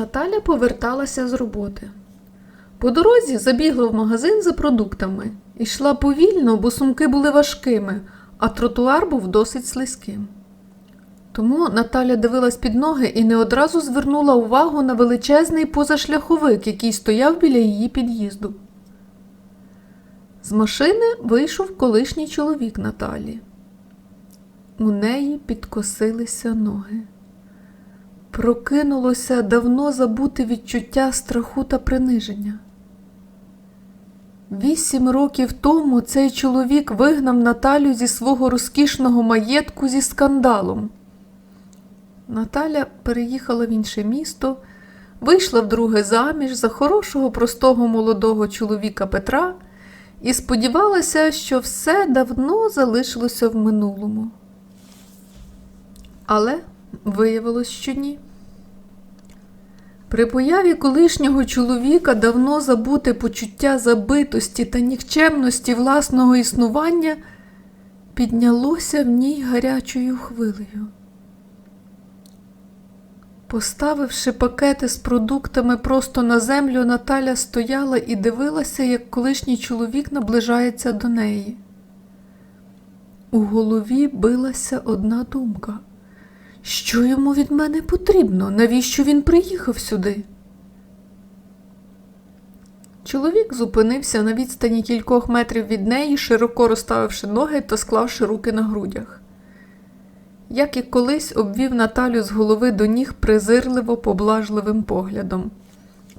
Наталя поверталася з роботи. По дорозі забігла в магазин за продуктами. Йшла повільно, бо сумки були важкими, а тротуар був досить слизьким. Тому Наталя дивилась під ноги і не одразу звернула увагу на величезний позашляховик, який стояв біля її під'їзду. З машини вийшов колишній чоловік Наталі. У неї підкосилися ноги. Прокинулося давно забуте відчуття страху та приниження. Вісім років тому цей чоловік вигнав Наталю зі свого розкішного маєтку зі скандалом. Наталя переїхала в інше місто, вийшла вдруге заміж за хорошого простого молодого чоловіка Петра і сподівалася, що все давно залишилося в минулому. Але виявилось, що ні. При появі колишнього чоловіка давно забуте почуття забитості та нікчемності власного існування піднялося в ній гарячою хвилею. Поставивши пакети з продуктами просто на землю, Наталя стояла і дивилася, як колишній чоловік наближається до неї. У голові билася одна думка. Що йому від мене потрібно? Навіщо він приїхав сюди? Чоловік зупинився на відстані кількох метрів від неї, широко розставивши ноги та склавши руки на грудях. Як і колись обвів Наталю з голови до ніг презирливо поблажливим поглядом.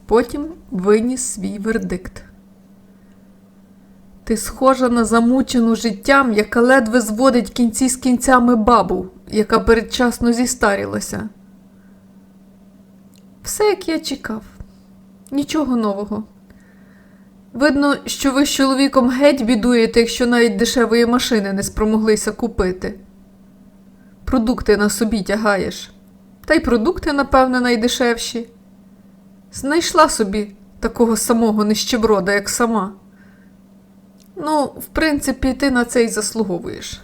Потім виніс свій вердикт. Ти схожа на замучену життям, яка ледве зводить кінці з кінцями бабу, яка передчасно зістарілася. Все, як я чекав, нічого нового. Видно, що ви з чоловіком геть бідуєте, якщо навіть дешевої машини не спромоглися купити. Продукти на собі тягаєш. Та й продукти, напевне, найдешевші. Знайшла собі такого самого нищеброда, як сама. Ну, в принципі, ти на це й заслуговуєш.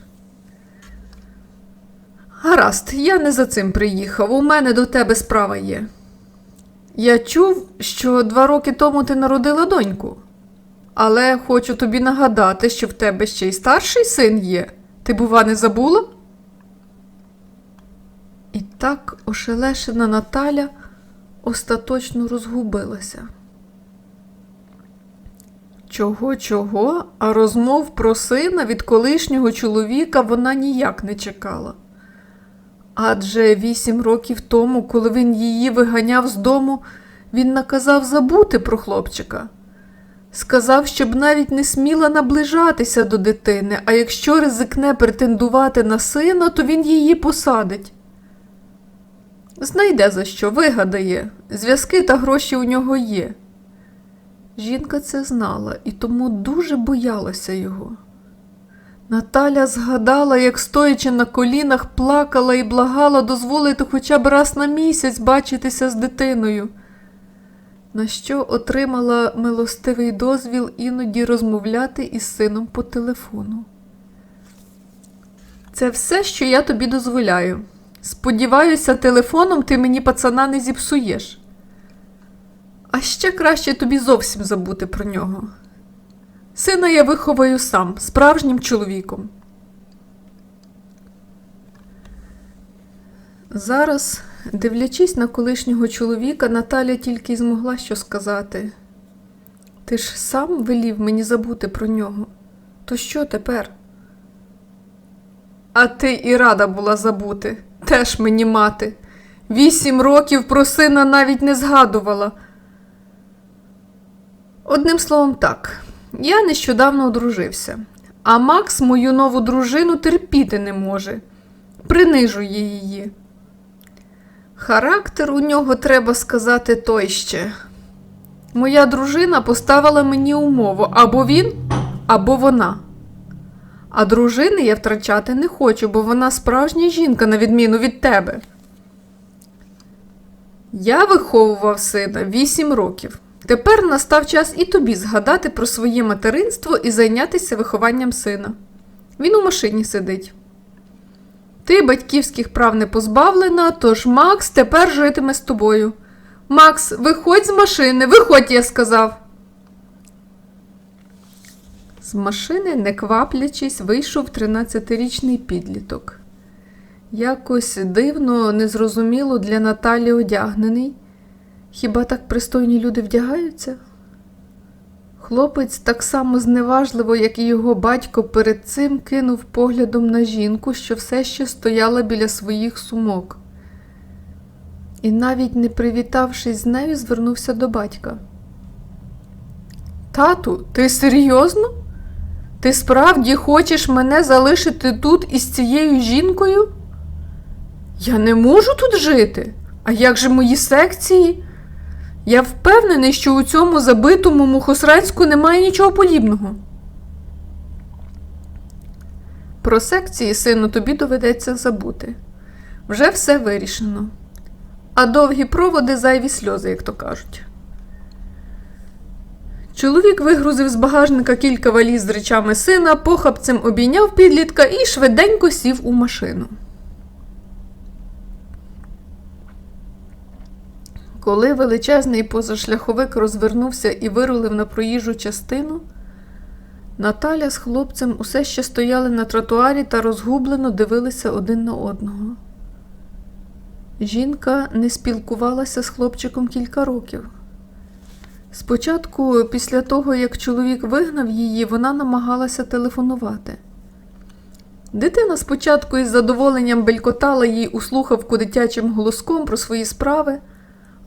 Гаразд, я не за цим приїхав. У мене до тебе справа є. Я чув, що два роки тому ти народила доньку. Але хочу тобі нагадати, що в тебе ще й старший син є. Ти, бува, не забула? І так ошелешена Наталя остаточно розгубилася. Чого, чого, а розмов про сина від колишнього чоловіка вона ніяк не чекала. Адже вісім років тому, коли він її виганяв з дому, він наказав забути про хлопчика. Сказав, щоб навіть не сміла наближатися до дитини, а якщо ризикне претендувати на сина, то він її посадить. Знайде за що, вигадає, зв'язки та гроші у нього є. Жінка це знала і тому дуже боялася його. Наталя згадала, як, стоячи на колінах, плакала і благала дозволити хоча б раз на місяць бачитися з дитиною, на що отримала милостивий дозвіл іноді розмовляти із сином по телефону. Це все, що я тобі дозволяю. Сподіваюся, телефоном ти мені пацана не зіпсуєш. А ще краще тобі зовсім забути про нього. Сина я виховаю сам, справжнім чоловіком. Зараз, дивлячись на колишнього чоловіка, Наталя тільки й змогла що сказати. Ти ж сам велів мені забути про нього. То що тепер? А ти і рада була забути. Теж мені мати. Вісім років про сина навіть не згадувала. Одним словом, так, я нещодавно одружився, а Макс мою нову дружину терпіти не може, принижує її. Характер у нього, треба сказати, той ще. Моя дружина поставила мені умову або він, або вона. А дружини я втрачати не хочу, бо вона справжня жінка, на відміну від тебе. Я виховував сина вісім років. Тепер настав час і тобі згадати про своє материнство і зайнятися вихованням сина. Він у машині сидить. Ти батьківських прав не позбавлена, тож Макс тепер житиме з тобою. Макс, виходь з машини, виходь, я сказав. З машини, не кваплячись, вийшов 13-річний підліток. Якось дивно, незрозуміло для Наталі одягнений. Хіба так пристойні люди вдягаються? Хлопець так само зневажливо, як і його батько, перед цим кинув поглядом на жінку, що все ще стояла біля своїх сумок. І навіть не привітавшись з нею, звернувся до батька. Тату, ти серйозно? Ти справді хочеш мене залишити тут із цією жінкою? Я не можу тут жити. А як же мої секції? Я впевнений, що у цьому забитому Мухосрацьку немає нічого подібного. Про секції, сину, тобі доведеться забути. Вже все вирішено. А довгі проводи зайві сльози, як то кажуть. Чоловік вигрузив з багажника кілька валіз з речами сина, похапцем обійняв підлітка і швиденько сів у машину. Коли величезний позашляховик розвернувся і вирулив на проїжджу частину, Наталя з хлопцем усе ще стояли на тротуарі та розгублено дивилися один на одного. Жінка не спілкувалася з хлопчиком кілька років. Спочатку, після того, як чоловік вигнав її, вона намагалася телефонувати. Дитина спочатку із задоволенням белькотала їй у слухавку дитячим голоском про свої справи,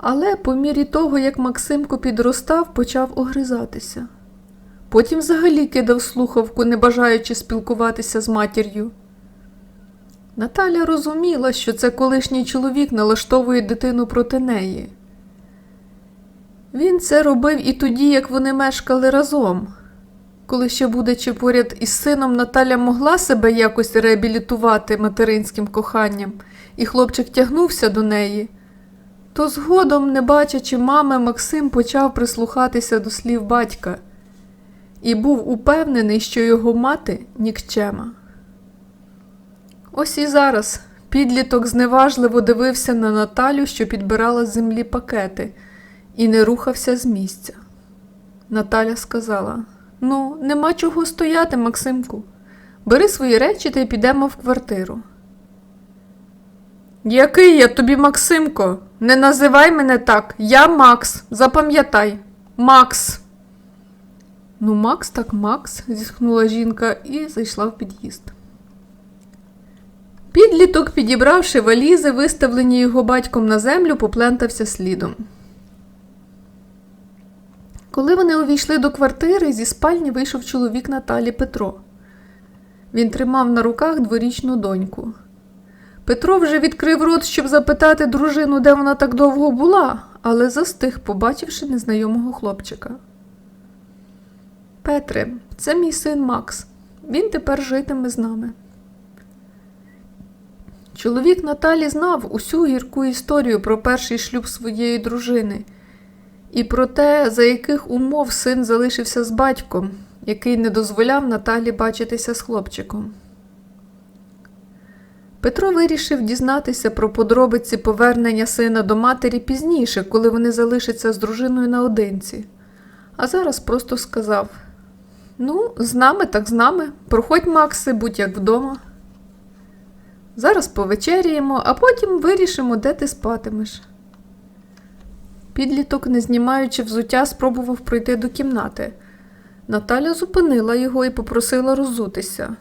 але по мірі того, як Максимко підростав, почав огризатися. Потім взагалі кидав слухавку, не бажаючи спілкуватися з матір'ю. Наталя розуміла, що це колишній чоловік налаштовує дитину проти неї. Він це робив і тоді, як вони мешкали разом. Коли ще, будучи поряд із сином, Наталя могла себе якось реабілітувати материнським коханням, і хлопчик тягнувся до неї, то згодом, не бачачи мами, Максим почав прислухатися до слів батька і був упевнений, що його мати нікчема. Ось і зараз підліток зневажливо дивився на Наталю, що підбирала з землі пакети, і не рухався з місця. Наталя сказала: Ну, нема чого стояти, Максимку. Бери свої речі та й підемо в квартиру. Який я тобі, Максимко? Не називай мене так. Я Макс. Запам'ятай. Макс. Ну, Макс, так Макс, зітхнула жінка і зайшла в під'їзд. Підліток, підібравши валізи, виставлені його батьком на землю, поплентався слідом. Коли вони увійшли до квартири, зі спальні вийшов чоловік Наталі Петро. Він тримав на руках дворічну доньку. Петро вже відкрив рот, щоб запитати дружину, де вона так довго була, але застиг, побачивши незнайомого хлопчика. Петре, це мій син Макс. Він тепер житиме з нами. Чоловік Наталі знав усю гірку історію про перший шлюб своєї дружини і про те, за яких умов син залишився з батьком, який не дозволяв Наталі бачитися з хлопчиком. Петро вирішив дізнатися про подробиці повернення сина до матері пізніше, коли вони залишаться з дружиною наодинці. А зараз просто сказав: Ну, з нами, так з нами. Проходь, Макси, будь як вдома. Зараз повечеряємо, а потім вирішимо, де ти спатимеш. Підліток, не знімаючи взуття, спробував пройти до кімнати. Наталя зупинила його і попросила роззутися.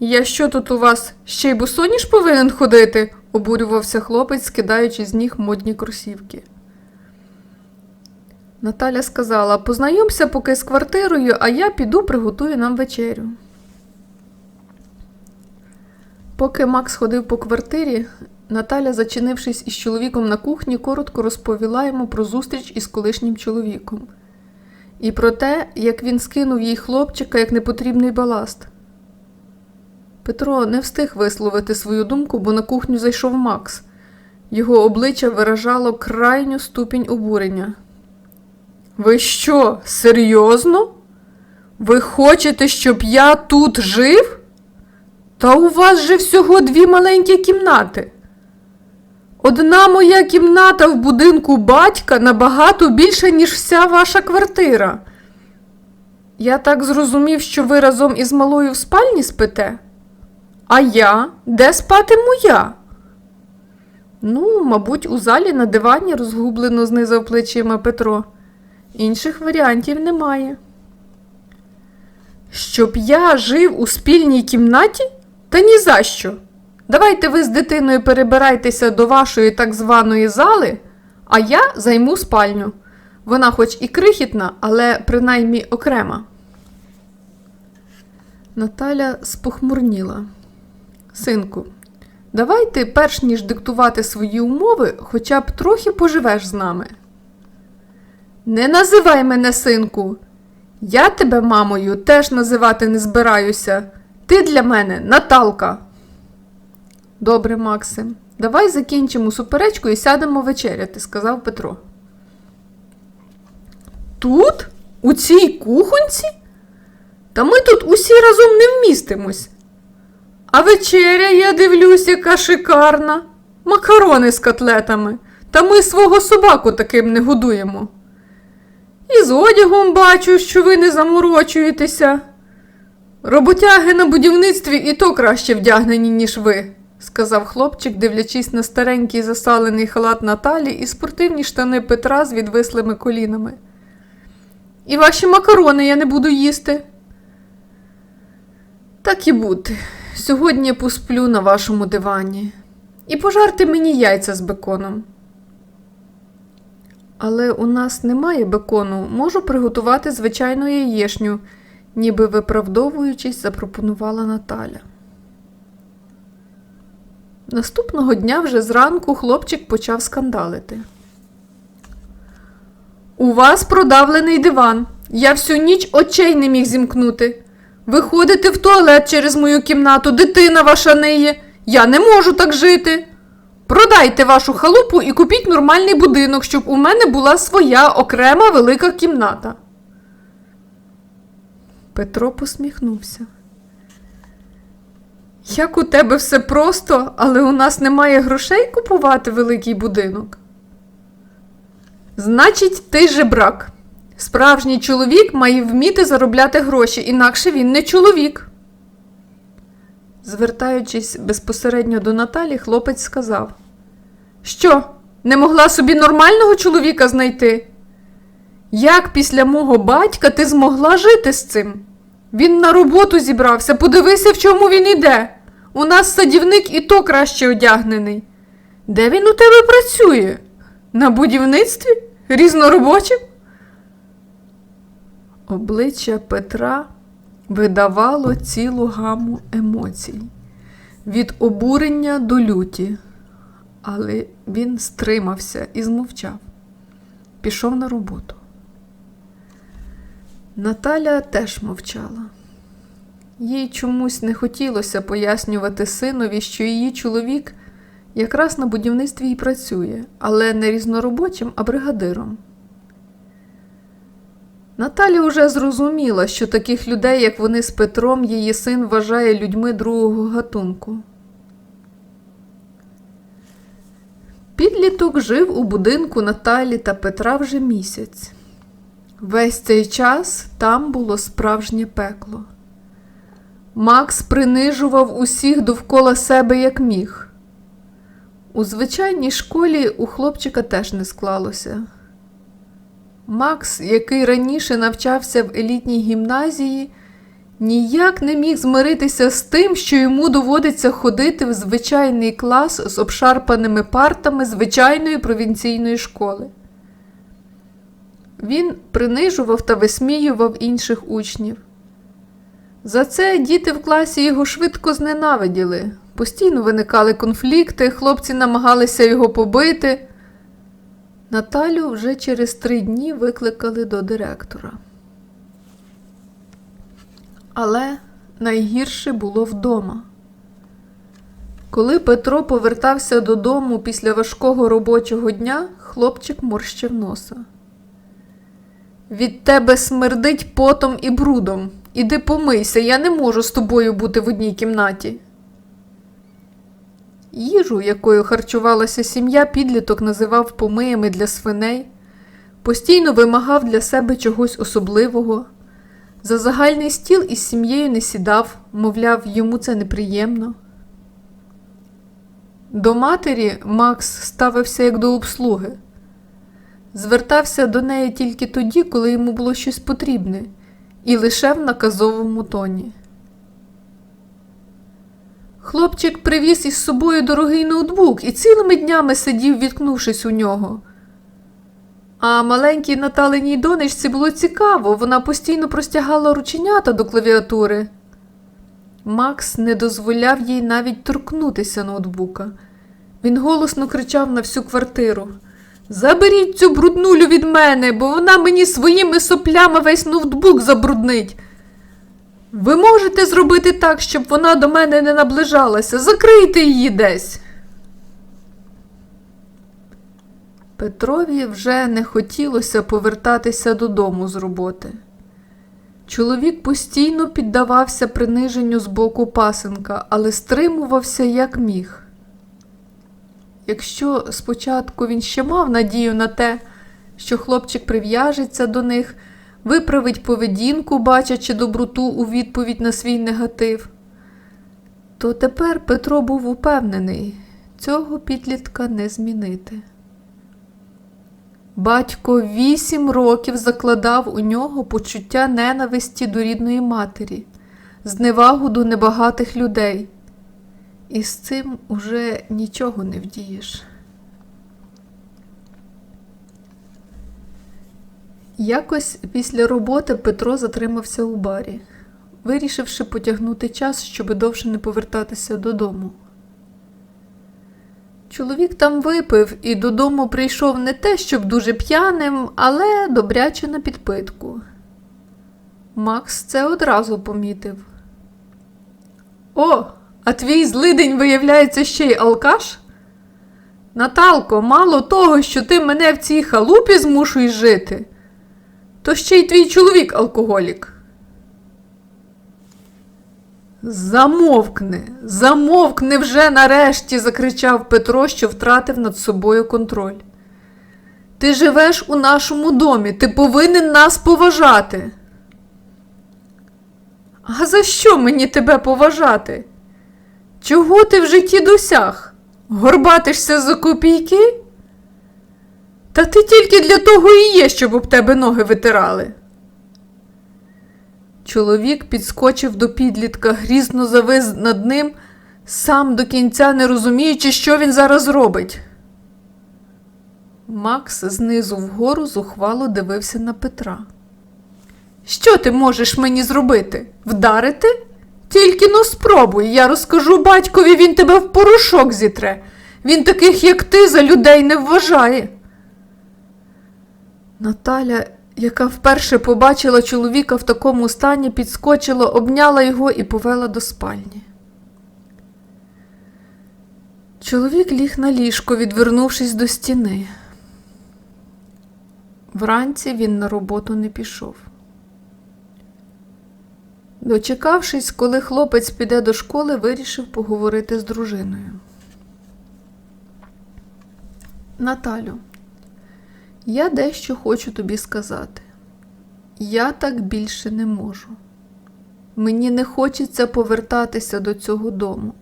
Я що тут у вас ще й босоніж повинен ходити? обурювався хлопець, скидаючи з ніг модні кросівки. Наталя сказала познайомся поки з квартирою, а я піду приготую нам вечерю. Поки Макс ходив по квартирі, Наталя, зачинившись із чоловіком на кухні, коротко розповіла йому про зустріч із колишнім чоловіком і про те, як він скинув їй хлопчика як непотрібний баласт. Петро не встиг висловити свою думку, бо на кухню зайшов Макс. Його обличчя виражало крайню ступінь обурення. Ви що, серйозно? Ви хочете, щоб я тут жив? Та у вас же всього дві маленькі кімнати. Одна моя кімната в будинку батька набагато більша, ніж вся ваша квартира. Я так зрозумів, що ви разом із малою в спальні спите? А я? Де спатиму я? Ну, мабуть, у залі на дивані розгублено знизав плечима Петро. Інших варіантів немає. Щоб я жив у спільній кімнаті? Та ні за що. Давайте ви з дитиною перебирайтеся до вашої так званої зали, а я займу спальню. Вона хоч і крихітна, але принаймні окрема. Наталя спохмурніла. Синку, давай ти, перш ніж диктувати свої умови, хоча б трохи поживеш з нами. Не називай мене синку. Я тебе, мамою, теж називати не збираюся. Ти для мене Наталка. Добре, Максим, давай закінчимо суперечку і сядемо вечеряти, сказав Петро. Тут? У цій кухонці? Та ми тут усі разом не вмістимось. А вечеря, я дивлюсь, яка шикарна. Макарони з котлетами. Та ми свого собаку таким не годуємо. І з одягом бачу, що ви не заморочуєтеся. Роботяги на будівництві і то краще вдягнені, ніж ви, сказав хлопчик, дивлячись на старенький засалений халат Наталі і спортивні штани Петра з відвислими колінами. І ваші макарони я не буду їсти. Так і бути. Сьогодні посплю на вашому дивані. І пожарте мені яйця з беконом. Але у нас немає бекону, можу приготувати звичайну яєшню, ніби виправдовуючись, запропонувала Наталя. Наступного дня вже зранку хлопчик почав скандалити. У вас продавлений диван. Я всю ніч очей не міг зімкнути. Виходите в туалет через мою кімнату, дитина ваша ниє. Я не можу так жити. Продайте вашу халупу і купіть нормальний будинок, щоб у мене була своя окрема велика кімната. Петро посміхнувся. Як у тебе все просто, але у нас немає грошей купувати великий будинок. Значить, ти жебрак. Справжній чоловік має вміти заробляти гроші, інакше він не чоловік. Звертаючись безпосередньо до Наталі, хлопець сказав: Що, не могла собі нормального чоловіка знайти? Як після мого батька ти змогла жити з цим? Він на роботу зібрався, подивися, в чому він іде. У нас садівник і то краще одягнений. Де він у тебе працює? На будівництві? Різноробочим? Обличчя Петра видавало цілу гаму емоцій від обурення до люті, але він стримався і змовчав. Пішов на роботу. Наталя теж мовчала. Їй чомусь не хотілося пояснювати синові, що її чоловік якраз на будівництві і працює, але не різноробочим, а бригадиром. Наталя уже зрозуміла, що таких людей, як вони з Петром, її син вважає людьми другого гатунку. Підліток жив у будинку Наталі та Петра вже місяць. Весь цей час там було справжнє пекло. Макс принижував усіх довкола себе як міг. У звичайній школі у хлопчика теж не склалося. Макс, який раніше навчався в елітній гімназії, ніяк не міг змиритися з тим, що йому доводиться ходити в звичайний клас з обшарпаними партами звичайної провінційної школи. Він принижував та висміював інших учнів. За це діти в класі його швидко зненавиділи. Постійно виникали конфлікти, хлопці намагалися його побити. Наталю вже через три дні викликали до директора. Але найгірше було вдома. Коли Петро повертався додому після важкого робочого дня, хлопчик морщив носа. Від тебе смердить потом і брудом. Іди помийся, я не можу з тобою бути в одній кімнаті. Їжу, якою харчувалася сім'я, підліток називав помиями для свиней, постійно вимагав для себе чогось особливого. За загальний стіл із сім'єю не сідав, мовляв, йому це неприємно. До матері Макс ставився як до обслуги. Звертався до неї тільки тоді, коли йому було щось потрібне, і лише в наказовому тоні. Хлопчик привіз із собою дорогий ноутбук і цілими днями сидів, відкнувшись у нього. А маленькій Наталиній донечці було цікаво, вона постійно простягала рученята до клавіатури. Макс не дозволяв їй навіть торкнутися ноутбука. Він голосно кричав на всю квартиру. Заберіть цю бруднулю від мене, бо вона мені своїми соплями весь ноутбук забруднить. Ви можете зробити так, щоб вона до мене не наближалася. Закрийте її десь. Петрові вже не хотілося повертатися додому з роботи. Чоловік постійно піддавався приниженню з боку пасенка, але стримувався як міг. Якщо спочатку він ще мав надію на те, що хлопчик прив'яжеться до них, виправить поведінку, бачачи доброту у відповідь на свій негатив, то тепер Петро був упевнений, цього підлітка не змінити. Батько вісім років закладав у нього почуття ненависті до рідної матері, зневагу до небагатих людей. І з цим уже нічого не вдієш. Якось після роботи Петро затримався у барі, вирішивши потягнути час, щоби довше не повертатися додому. Чоловік там випив і додому прийшов не те, щоб дуже п'яним, але добряче на підпитку. Макс це одразу помітив. О, а твій злидень, виявляється, ще й алкаш? Наталко, мало того, що ти мене в цій халупі змушуєш жити, то ще й твій чоловік алкоголік. Замовкни, замовкни вже нарешті, закричав Петро, що втратив над собою контроль. Ти живеш у нашому домі, ти повинен нас поважати. А за що мені тебе поважати? Чого ти в житті досяг? Горбатишся за копійки? Та ти тільки для того і є, щоб об тебе ноги витирали. Чоловік підскочив до підлітка, грізно завис над ним, сам до кінця не розуміючи, що він зараз робить. Макс знизу вгору зухвало дивився на Петра. Що ти можеш мені зробити? Вдарити? Тільки но спробуй, я розкажу батькові, він тебе в порошок зітре. Він таких, як ти, за людей не вважає. Наталя, яка вперше побачила чоловіка в такому стані, підскочила, обняла його і повела до спальні. Чоловік ліг на ліжко, відвернувшись до стіни. Вранці він на роботу не пішов. Дочекавшись, коли хлопець піде до школи, вирішив поговорити з дружиною. Наталю, я дещо хочу тобі сказати. Я так більше не можу. Мені не хочеться повертатися до цього дому.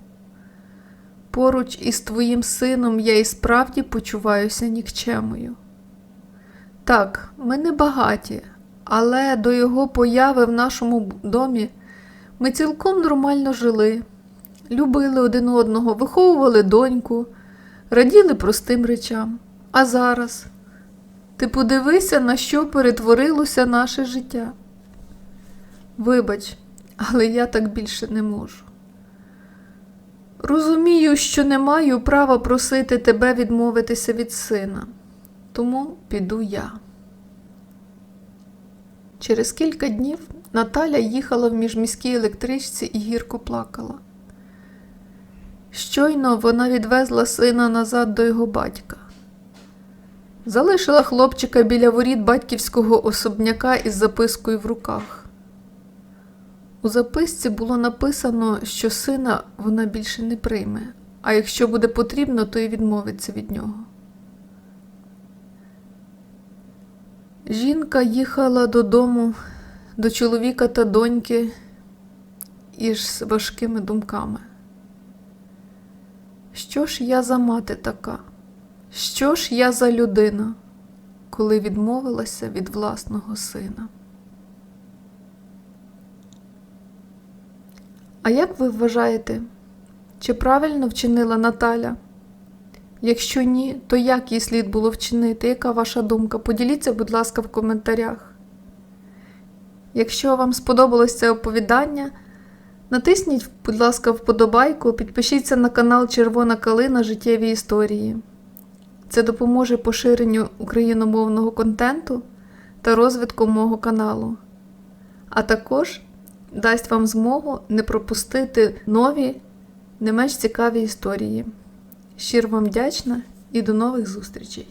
Поруч із твоїм сином я і справді почуваюся нікчемою. Так, ми не багаті, але до його появи в нашому домі ми цілком нормально жили, любили один одного, виховували доньку, раділи простим речам. А зараз ти подивися, на що перетворилося наше життя. Вибач, але я так більше не можу. Розумію, що не маю права просити тебе відмовитися від сина, тому піду я. Через кілька днів Наталя їхала в міжміській електричці і гірко плакала. Щойно вона відвезла сина назад до його батька. Залишила хлопчика біля воріт батьківського особняка із запискою в руках. У записці було написано, що сина вона більше не прийме, а якщо буде потрібно, то і відмовиться від нього. Жінка їхала додому до чоловіка та доньки із важкими думками. Що ж я за мати така? Що ж я за людина, коли відмовилася від власного сина? А як ви вважаєте, чи правильно вчинила Наталя? Якщо ні, то як їй слід було вчинити? Яка ваша думка? Поділіться, будь ласка, в коментарях. Якщо вам сподобалось це оповідання, натисніть, будь ласка, вподобайку, підпишіться на канал Червона Калина Життєві історії. Це допоможе поширенню україномовного контенту та розвитку мого каналу, а також дасть вам змогу не пропустити нові, не менш цікаві історії. Щиро вам вдячна і до нових зустрічей!